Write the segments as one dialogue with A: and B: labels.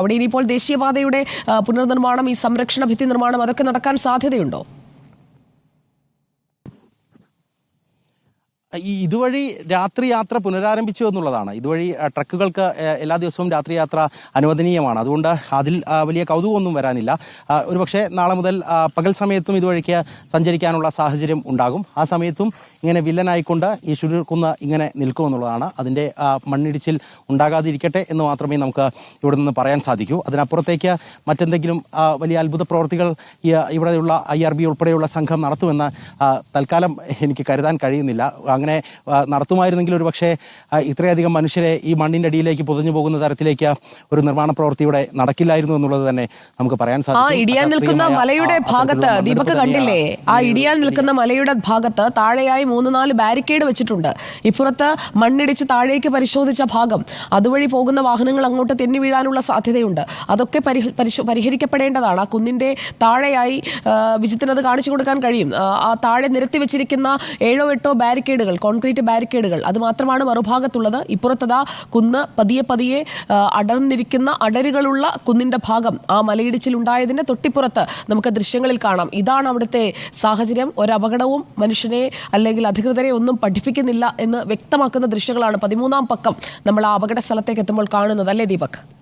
A: അവിടെ ഇനിയിപ്പോൾ ദേശീയപാതയുടെ പുനർനിർമ്മാണം ഈ സംരക്ഷണ ഭിത്തി നിർമ്മാണം അതൊക്കെ നടക്കാൻ സാധ്യതയുണ്ടോ?
B: ഈ ഇതുവഴി രാത്രി യാത്ര പുനരാരംഭിച്ചു എന്നുള്ളതാണ്. ഇതുവഴി ട്രക്കുകൾക്ക് എല്ലാ ദിവസവും രാത്രി യാത്ര അനുവദനീയമാണ്. അതുകൊണ്ട് അതിൽ വലിയ കൗതുകമൊന്നും വരാനില്ല. ഒരുപക്ഷെ നാളെ മുതൽ പകൽ സമയത്തും ഇതുവഴിക്ക് സഞ്ചരിക്കാനുള്ള സാഹചര്യം ഉണ്ടാകും. ആ സമയത്തും ഇങ്ങനെ വില്ലനായിക്കൊണ്ട് ഈ ശുരുക്കുന്ന് ഇങ്ങനെ നിൽക്കുമെന്നുള്ളതാണ് അതിന്റെ മണ്ണിടിച്ചിൽ ഉണ്ടാകാതിരിക്കട്ടെ എന്ന് മാത്രമേ നമുക്ക് ഇവിടെ നിന്ന് പറയാൻ സാധിക്കൂ. അതിനപ്പുറത്തേക്ക് മറ്റെന്തെങ്കിലും വലിയ അത്ഭുത പ്രവർത്തികൾ ഇവിടെയുള്ള ഐ ആർ ബി ഉൾപ്പെടെയുള്ള സംഘം നടത്തുമെന്ന് തൽക്കാലം എനിക്ക് കരുതാൻ കഴിയുന്നില്ല. അങ്ങനെ നടത്തുമായിരുന്നെങ്കിൽ ഒരു പക്ഷേ ഇത്രയധികം മനുഷ്യരെ ഈ മണ്ണിന്റെ അടിയിലേക്ക് പൊതിഞ്ഞു പോകുന്ന തരത്തിലേക്ക് ഒരു നിർമ്മാണ പ്രവൃത്തി ഇവിടെ നടക്കില്ലായിരുന്നു എന്നുള്ളത് തന്നെ നമുക്ക് പറയാൻ സാധിക്കും.
A: ഇടിയാൻ നിൽക്കുന്ന മലയുടെ ഭാഗത്ത് ദീപക് കണ്ടില്ലേ? ആ ഇടിയാൻ നിൽക്കുന്ന മലയുടെ ഭാഗത്ത് താഴെയായി മൂന്ന് നാല് ബാരിക്കേഡ് വെച്ചിട്ടുണ്ട്. ഇപ്പുറത്ത് മണ്ണിടിച്ച് താഴേക്ക് പരിശോധിച്ച ഭാഗം. അതുവഴി പോകുന്ന വാഹനങ്ങൾ അങ്ങോട്ട് തെന്നി വീഴാനുള്ള സാധ്യതയുണ്ട്. അതൊക്കെ പരിഹരിക്കപ്പെടേണ്ടതാണ്. ആ കുന്നിന്റെ താഴെയായി വിജിത്തിനത് കാണിച്ചു കൊടുക്കാൻ കഴിയും. ആ താഴെ നിരത്തി വെച്ചിരിക്കുന്ന ഏഴോ എട്ടോ ബാരിക്കേഡുകൾ കോൺക്രീറ്റ് ബാരിക്കേഡുകൾ. അത് മാത്രമാണ് മറുഭാഗത്തുള്ളത്. ഇപ്പുറത്തതാ കുന്ന് പതിയെ പതിയെ അടർന്നിരിക്കുന്ന അടരുകളുള്ള കുന്നിന്റെ ഭാഗം ആ മലയിടിച്ചിലുണ്ടായതിന്റെ തൊട്ടിപ്പുറത്ത് നമുക്ക് ദൃശ്യങ്ങളിൽ കാണാം. ഇതാണ് അവിടുത്തെ സാഹചര്യം. ഒരപകടവും മനുഷ്യനെ അല്ലെങ്കിൽ അധികൃതരെ ഒന്നും പഠിപ്പിക്കുന്നില്ല എന്ന് വ്യക്തമാക്കുന്ന ദൃശ്യങ്ങളാണ് പതിമൂന്നാം പക്കം നമ്മൾ ആ അപകട സ്ഥലത്തേക്ക് എത്തുമ്പോൾ കാണുന്നത്. അല്ലേ ദീപക്?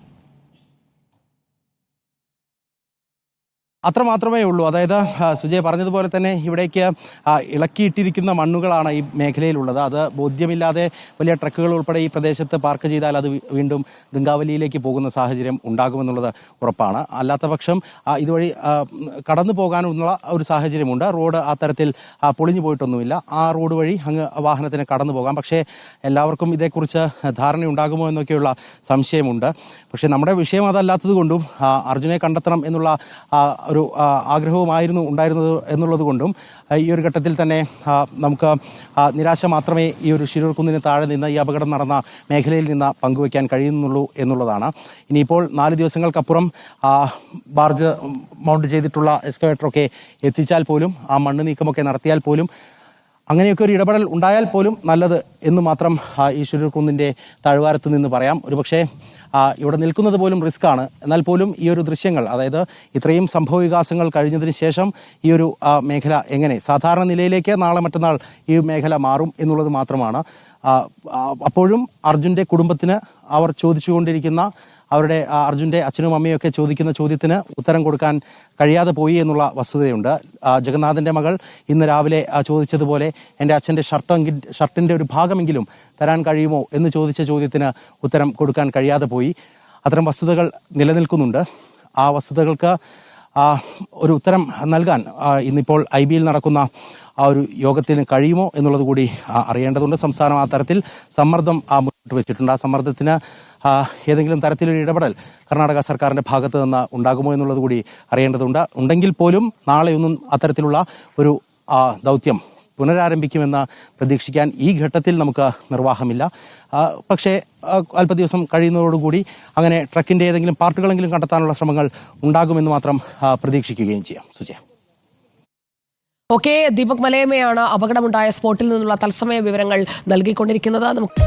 B: അത്ര മാത്രമേ ഉള്ളൂ. അതായത് സുജയ് പറഞ്ഞതുപോലെ തന്നെ ഇവിടേക്ക് ഇളക്കിയിട്ടിരിക്കുന്ന മണ്ണുകളാണ് ഈ മേഖലയിലുള്ളത്. അത് ബോധ്യമില്ലാതെ വലിയ ട്രക്കുകൾ ഉൾപ്പെടെ ഈ പ്രദേശത്ത് പാർക്ക് ചെയ്താൽ അത് വീണ്ടും ഗംഗാവലിയിലേക്ക് പോകുന്ന സാഹചര്യം ഉണ്ടാകുമെന്നുള്ളത് ഉറപ്പാണ്. അല്ലാത്ത പക്ഷം ഇതുവഴി കടന്നു പോകാനുള്ള ഒരു സാഹചര്യമുണ്ട്. റോഡ് ആ തരത്തിൽ പൊളിഞ്ഞു പോയിട്ടൊന്നുമില്ല. ആ റോഡ് വഴി അങ്ങ് വാഹനത്തിന് കടന്നു പോകാം. പക്ഷേ എല്ലാവർക്കും ഇതേക്കുറിച്ച് ധാരണയുണ്ടാകുമോ എന്നൊക്കെയുള്ള സംശയമുണ്ട്. പക്ഷേ നമ്മുടെ വിഷയം അതല്ലാത്തത് കൊണ്ടും അർജുനെ കണ്ടെത്തണം എന്നുള്ള ഒരു ആഗ്രഹവുമായിരുന്നു ഉണ്ടായിരുന്നത് എന്നുള്ളത് കൊണ്ടും ഈ ഒരു ഘട്ടത്തിൽ തന്നെ നമുക്ക് നിരാശ മാത്രമേ ഈ ഒരു ശിരൂർക്കുന്നിന് താഴെ നിന്ന് ഈ അപകടം നടന്ന മേഖലയിൽ നിന്ന് പങ്കുവയ്ക്കാൻ കഴിയുന്നുള്ളൂ എന്നുള്ളതാണ്. ഇനിയിപ്പോൾ നാല് ദിവസങ്ങൾക്കപ്പുറം ബാർജ് മൗണ്ട് ചെയ്തിട്ടുള്ള എക്സ്കവേറ്ററൊക്കെ എത്തിച്ചാൽ പോലും ആ മണ്ണ് നീക്കമൊക്കെ നടത്തിയാൽ പോലും അങ്ങനെയൊക്കെ ഒരു ഇടപെടൽ ഉണ്ടായാൽ പോലും നല്ലത് എന്ന് മാത്രം ആ, ഈ ഷിരൂർ കുന്നിന്റെ താഴ്വാരത്ത് നിന്ന് പറയാം. ഒരുപക്ഷേ ഇവിടെ നിൽക്കുന്നത് പോലും ആണ്. എന്നാൽ പോലും ഈ ഒരു ദൃശ്യങ്ങൾ അതായത് ഇത്രയും സംഭവ വികാസങ്ങൾ കഴിഞ്ഞതിന് ശേഷം ഈ ഒരു മേഖല എങ്ങനെ? സാധാരണ നിലയിലേക്ക് നാളെ മറ്റന്നാൾ ഈ മേഖല മാറും എന്നുള്ളത് മാത്രമാണ്. അപ്പോഴും അർജുന്റെ കുടുംബത്തിന് അവർ ചോദിച്ചുകൊണ്ടിരിക്കുന്ന അവരുടെ അർജുന്റെ അച്ഛനും അമ്മയും ഒക്കെ ചോദിക്കുന്ന ചോദ്യത്തിന് ഉത്തരം കൊടുക്കാൻ കഴിയാതെ പോയി എന്നുള്ള വസ്തുതയുണ്ട്. ജഗന്നാഥന്റെ മകൾ ഇന്ന് രാവിലെ ചോദിച്ചതുപോലെ എന്റെ അച്ഛന്റെ ഷർട്ടെങ്കിൽ ഷർട്ടിന്റെ ഒരു ഭാഗമെങ്കിലും തരാൻ കഴിയുമോ എന്ന് ചോദിച്ച ചോദ്യത്തിന് ഉത്തരം കൊടുക്കാൻ കഴിയാതെ പോയി. അത്തരം വസ്തുതകൾ നിലനിൽക്കുന്നുണ്ട്. ആ വസ്തുതകൾക്ക് ഒരു ഉത്തരം നൽകാൻ ഇന്നിപ്പോൾ ഐ ബിയിൽ നടക്കുന്ന ആ ഒരു യോഗത്തിന് കഴിയുമോ എന്നുള്ളത് കൂടി അറിയേണ്ടതുണ്ട്. സംസ്ഥാനം ആ തരത്തിൽ സമ്മർദ്ദം ആ, മുന്നോട്ട് വെച്ചിട്ടുണ്ട്. ആ സമ്മർദ്ദത്തിന് ഏതെങ്കിലും തരത്തിലൊരു ഇടപെടൽ കർണാടക സർക്കാരിന്റെ ഭാഗത്ത് നിന്ന് ഉണ്ടാകുമോ എന്നുള്ളത് കൂടി അറിയേണ്ടതുണ്ട്. ഉണ്ടെങ്കിൽ പോലും നാളെയൊന്നും അത്തരത്തിലുള്ള ഒരു ദൗത്യം പുനരാരംഭിക്കുമെന്ന് പ്രതീക്ഷിക്കാൻ ഈ ഘട്ടത്തിൽ നമുക്ക് നിർവാഹമില്ല. പക്ഷേ അല്പ ദിവസം കഴിയുന്നതോടുകൂടി അങ്ങനെ ട്രക്കിന്റെ ഏതെങ്കിലും പാർട്ടുകളെങ്കിലും കണ്ടെത്താനുള്ള ശ്രമങ്ങൾ ഉണ്ടാകുമെന്ന് മാത്രം പ്രതീക്ഷിക്കുകയും ചെയ്യാം. സുജയ.
A: ഓക്കെ ദീപക് മലയമയാണ് അപകടമുണ്ടായ സ്പോട്ടിൽ നിന്നുള്ള തത്സമയ വിവരങ്ങൾ നൽകിക്കൊണ്ടിരിക്കുന്നത്. നമുക്ക്